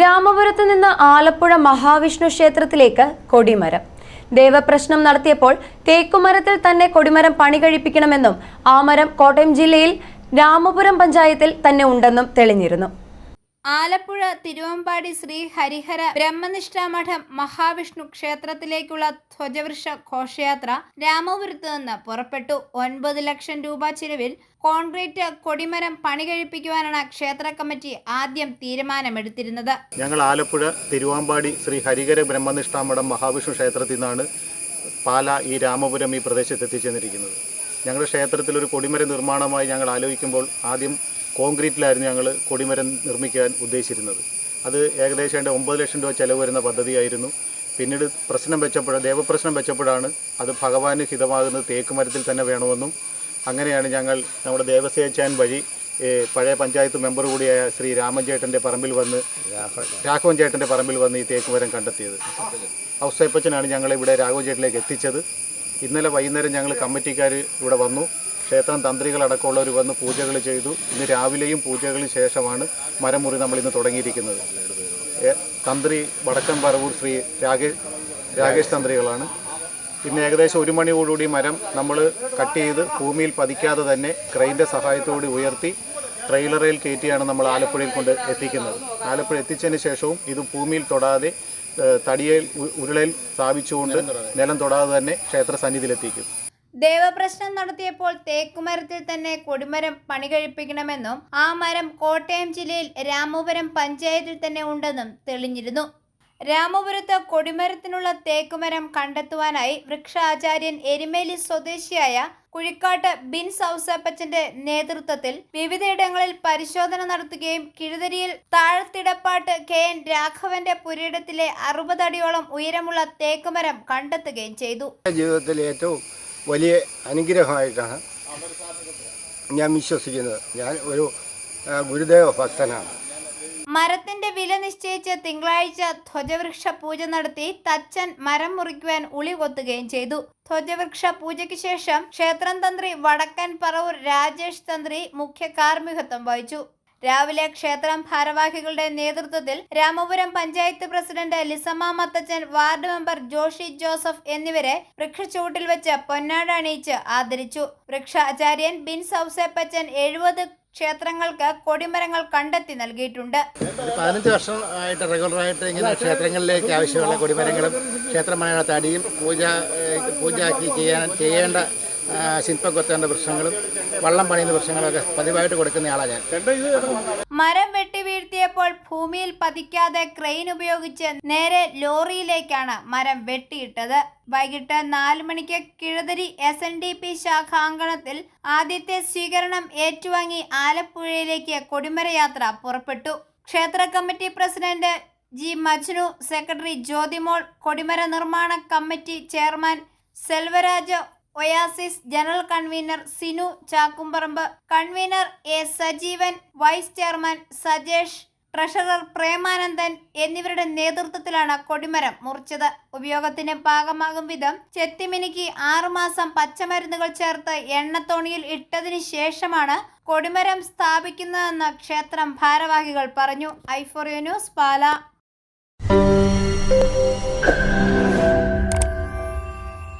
രാമപുരത്ത് നിന്ന് ആലപ്പുഴ മഹാവിഷ്ണു ക്ഷേത്രത്തിലേക്ക് കൊടിമരം. ദേവപ്രശ്നം നടത്തിയപ്പോൾ തേക്കുമരത്തിൽ തന്നെ കൊടിമരം പണി കഴിപ്പിക്കണമെന്നും ആ മരം കോട്ടയം ജില്ലയിൽ രാമപുരം പഞ്ചായത്തിൽ തന്നെ ഉണ്ടെന്നും തെളിഞ്ഞിരുന്നു. ആലപ്പുഴ തിരുവമ്പാടി ശ്രീ ഹരിഹര ബ്രഹ്മനിഷ്ഠാമഠം മഹാവിഷ്ണു ക്ഷേത്രത്തിലേക്കുള്ള ധ്വജവൃക്ഷ ഘോഷയാത്ര രാമപുരത്ത് നിന്ന് പുറപ്പെട്ടു. ഒൻപത് ലക്ഷം രൂപ ചിലവിൽ കോൺക്രീറ്റ് കൊടിമരം പണി കഴിപ്പിക്കുവാനാണ് ക്ഷേത്ര കമ്മിറ്റി ആദ്യം തീരുമാനമെടുത്തിരുന്നത്. ഞങ്ങൾ ആലപ്പുഴ തിരുവാമ്പാടി ശ്രീ ഹരിഹര ബ്രഹ്മനിഷ്ഠാമഠം മഹാവിഷ്ണു ക്ഷേത്രത്തിൽ നിന്നാണ് പാല ഈ രാമപുരം ഈ പ്രദേശത്ത് എത്തിച്ചേർന്നിരിക്കുന്നത്. ഞങ്ങളുടെ ക്ഷേത്രത്തിൽ ഒരു കൊടിമര നിർമ്മാണമായി ഞങ്ങൾ ആലോചിക്കുമ്പോൾ ആദ്യം കോൺക്രീറ്റിലായിരുന്നു ഞങ്ങൾ കൊടിമരം നിർമ്മിക്കാൻ ഉദ്ദേശിച്ചിരുന്നത്. അത് ഏകദേശം എന്റെ ഒമ്പത് ലക്ഷം രൂപ ചിലവ് വരുന്ന പദ്ധതിയായിരുന്നു. പിന്നീട് പ്രശ്നം വെച്ചപ്പോൾ ദേവപ്രശ്നം വെച്ചപ്പോഴാണ് അത് ഭഗവാന് ഹിതമാകുന്നത് തേക്ക് മരത്തിൽ തന്നെ വേണമെന്നും അങ്ങനെയാണ് ഞങ്ങൾ നമ്മുടെ ദേവസേച്ചാൻ വഴി പഴയ പഞ്ചായത്ത് മെമ്പർ കൂടിയായ ശ്രീ രാമൻചേട്ടന്റെ പറമ്പിൽ വന്ന് രാഘവൻ ചേട്ടന്റെ പറമ്പിൽ വന്ന് ഈ തേക്ക് മരം കണ്ടെത്തിയത്. ഔസേപ്പച്ചനാണ് ഞങ്ങളെ ഇവിടെ രാഘവൻ ചേട്ടനിലേക്ക് എത്തിച്ചത്. ഇന്നലെ വൈകുന്നേരം ഞങ്ങൾ കമ്മിറ്റിക്കാർ ഇവിടെ വന്നു. ക്ഷേത്രം തന്ത്രികളടക്കമുള്ളവർ വന്ന് പൂജകൾ ചെയ്തു. ഇന്ന് രാവിലെയും പൂജകളിന് ശേഷമാണ് മരമുറി നമ്മൾ ഇന്ന് തുടങ്ങിയിരിക്കുന്നത്. തന്ത്രി വടക്കൻ പറവൂർ ശ്രീ രാകേഷ് രാകേഷ് തന്ത്രികളാണ്. ഇന്ന് ഏകദേശം ഒരു മണിയോടുകൂടി മരം നമ്മൾ കട്ട് ചെയ്ത് ഭൂമിയിൽ പതിക്കാതെ തന്നെ ക്രെയിന്റെ സഹായത്തോടെ ഉയർത്തി ട്രെയിലറിൽ കയറ്റിയാണ് നമ്മൾ ആലപ്പുഴയിൽ കൊണ്ട് എത്തിക്കുന്നത്. ആലപ്പുഴ എത്തിച്ചതിന് ശേഷവും ഇത് ഭൂമിയിൽ തൊടാതെ തടിയേൽ ഉരുളയിൽ സ്ഥാപിച്ചുകൊണ്ട് നിലം തൊടാതെ തന്നെ ക്ഷേത്ര സന്നിധിയിലെത്തിക്കും. ദേവപ്രശ്നം നടത്തിയപ്പോൾ തേക്കുമരത്തിൽ തന്നെ കൊടിമരം പണി കഴിപ്പിക്കണമെന്നും ആ മരം കോട്ടയം ജില്ലയിൽ രാമപുരം പഞ്ചായത്തിൽ തന്നെ ഉണ്ടെന്നും തെളിഞ്ഞിരുന്നു. രാമപുരത്ത് കൊടിമരത്തിനുള്ള തേക്കുമരം കണ്ടെത്തുവാനായി വൃക്ഷാചാര്യൻ എരുമേലി സ്വദേശിയായ കുഴിക്കാട്ട് ബിൻ സൗസപ്പച്ചന്റെ നേതൃത്വത്തിൽ വിവിധയിടങ്ങളിൽ പരിശോധന നടത്തുകയും കിഴുതരിയിൽ താഴത്തിടപ്പാട്ട് കെ എൻ രാഘവന്റെ പുരയിടത്തിലെ അറുപതടിയോളം ഉയരമുള്ള തേക്കുമരം കണ്ടെത്തുകയും ചെയ്തു. ജീവിതത്തിൽ ഏറ്റവും വലിയ അനുഗ്രഹമായിട്ടാണ് ഞാൻ വിശ്വസിക്കുന്നത്. ഞാൻ ഒരു ഗുരുദേവ ഭക്തനാണ്. മരത്തിന്റെ വില നിശ്ചയിച്ച് തിങ്കളാഴ്ച ധ്വജവൃക്ഷ പൂജ നടത്തി തച്ചൻ മരം മുറിക്കുവാൻ ഉളി കൊത്തുകയും ചെയ്തു. ധ്വജവൃക്ഷ പൂജയ്ക്ക് ശേഷം ക്ഷേത്രം തന്ത്രി വടക്കൻ പറവൂർ രാജേഷ് തന്ത്രി മുഖ്യ കാർമ്മികത്വം വഹിച്ചു. രാവിലെ ക്ഷേത്രം ഭാരവാഹികളുടെ നേതൃത്വത്തിൽ Ramapuram panchayat president Lissamma Mathachan ward member Joshy Joseph എന്നിവരെ വൃക്ഷച്ചൂട്ടിൽ വെച്ച് പൊന്നാട അണിയിച്ച് ആദരിച്ചു. വൃക്ഷാചാര്യൻ ബിൻ സൗസേപ്പച്ചൻ എഴുപത് ക്ഷേത്രങ്ങൾക്ക് കൊടിമരങ്ങൾ കണ്ടെത്തി നൽകിയിട്ടുണ്ട്. പതിനഞ്ച് വർഷം ആയിട്ട് റെഗുലറായിട്ട് ഇങ്ങനെ ക്ഷേത്രങ്ങളിലേക്ക് ആവശ്യമുള്ള കൊടിമരങ്ങളും ക്ഷേത്രമായ തടിയും പൂജ പൂജാക്കി ചെയ്യാൻ ചെയ്യേണ്ട ശില്പം കൊത്തേണ്ട വൃക്ഷങ്ങളും വള്ളം പണിയുന്ന വൃക്ഷങ്ങളൊക്കെ പതിവായിട്ട് കൊടുക്കുന്ന ആളാണ് ഞാൻ. മരം വെട്ടി വീഴ്ത്തിയപ്പോൾ ഭൂമിയിൽ പതിക്കാതെ ക്രെയിൻ ഉപയോഗിച്ച് നേരെ ലോറിയിലേക്കാണ് മരം വെട്ടിയിട്ടത്. വൈകിട്ട് നാല് മണിക്ക് Kizhathari S N D P ശാഖാങ്കണത്തിൽ ആദ്യത്തെ സ്വീകരണം ഏറ്റുവാങ്ങി ആലപ്പുഴയിലേക്ക് കൊടിമരയാത്ര പുറപ്പെട്ടു. ക്ഷേത്ര committee president G Majnu secretary Jyothimol കൊടിമര നിർമ്മാണ committee chairman Selvaraj Oasis general convener Sinu Chakkumparambu convener A Sajeevan vice chairman Sajesh treasurer Premanandan എന്നിവരുടെ നേതൃത്വത്തിലാണ് കൊടിമരം മുറിച്ചത്. ഉപയോഗത്തിന് പാകമാകും വിധം ചെത്തിമിനിക്ക് ആറുമാസം പച്ചമരുന്നുകൾ ചേർത്ത് എണ്ണത്തോണിയിൽ ഇട്ടതിന് ശേഷമാണ് കൊടിമരം സ്ഥാപിക്കുന്നതെന്ന് ക്ഷേത്രം ഭാരവാഹികൾ പറഞ്ഞു. ഐഫോറിയോ ന്യൂസ് പാല.